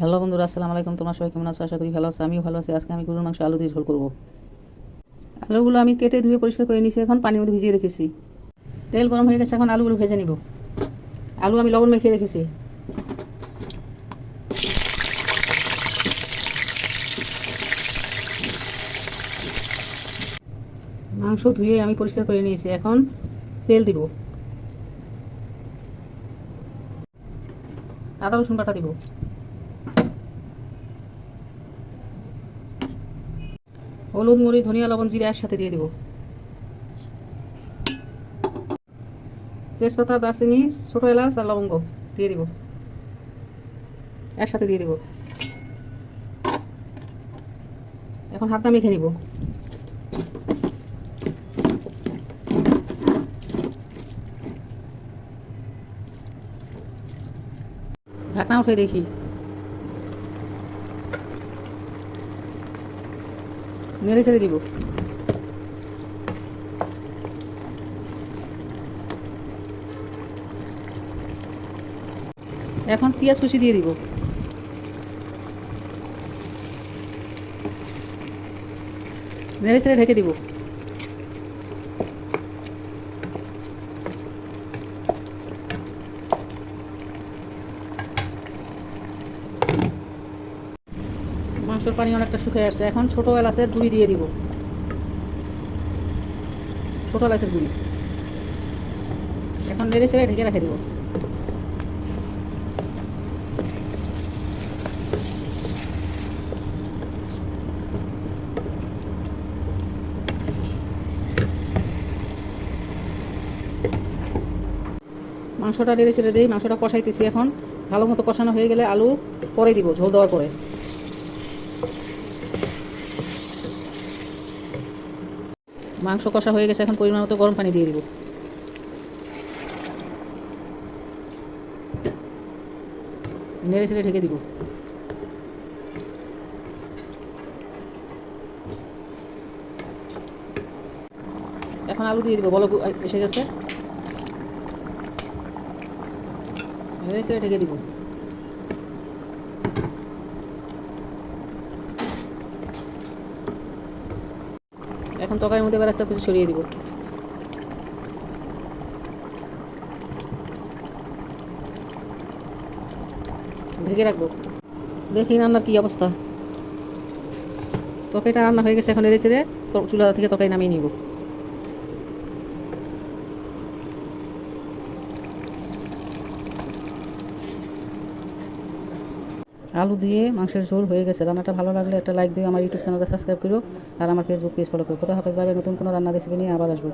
Hello বন্ধুরা, আসসালামু আলাইকুম। তোমার সবাই কেমন আছো? আশা করি ভালো আছো। আমিও ভালো আছি। আজকে আমি গরুর মাংস আলু দিয়ে ঝোল করব। আলুগুলো আমি কেটে ধুয়ে পরিষ্কার করে নিয়েছি। এখন পানির মধ্যে ভিজিয়ে রেখেছি। তেল গরম হয়ে গেছে, এখন আলুগুলো ভেজে নিব। আলু আমি লবণ মেখে রেখেছি। মাংস ধুয়ে আমি পরিষ্কার করে নিয়েছি। এখন তেল দিব। আদা রসুন বাটা দিব। হলুদ, মরিচ, ধনিয়া, লবণ, জিরে একসাথে দিয়ে দিব। তেজপাতা, দারচিনি, ছোটো এলাচ আর লবঙ্গ দিয়ে দিব। একসাথে দিয়ে দিব। এখন হাতটা মেখে নিব। ঢাকনা উঠে দেখি। নেড়ে ছেড়ে দিব। এখন পেঁয়াজ কুচি দিয়ে দিব। নেড়ে ছেড়ে ঢেকে দিব। মাংসের পানি অনেকটা শুকিয়ে আসছে। এখন ছোটো এলাচের গুঁড়ি দিয়ে দিব। ছোটো এলাচের গুঁড়ি এখন নেড়ে ছেড়ে ঢেকে রেখে দিব। মাংসটা নেড়ে ছেড়ে দিই, মাংসটা কষাইতেছি এখন। ভালো মতো কষানো হয়ে গেলে আলু পরে দিব, ঝোল দেওয়ার পরে। মাংস কষা হয়ে গেছে, এখন পরিমাণ মতো গরম পানি দিয়ে দিব। নেড়ে ছেড়ে ঢেকে দিব। এখন আলু দিয়ে দিব বলো এসে গেছে। নেড়ে ছেড়ে ঢেকে দিব। এখন তরকারির মধ্যে এবার আস্তে কিছু ছড়িয়ে দিব। ঢেকে রাখব। দেখি রান্নার কি অবস্থা। তরকারিটা রান্না হয়ে গেছে, এখন এড়ে ছেড়ে চুলা থেকে তরকারি নামিয়ে নিব। আলু দিয়ে মাংসের ঝোল হয়ে গেছে। রান্নাটা ভালো লাগলে একটা লাইক দিও, আমার ইউটিউব চ্যানেলটা সাবস্ক্রাইব করো আর আমার ফেসবুক পেজ ফলো করো। কোথাও হাফেজ ভাবে নতুন কোনো রান্না রেসিপি নিয়ে আবার আসব।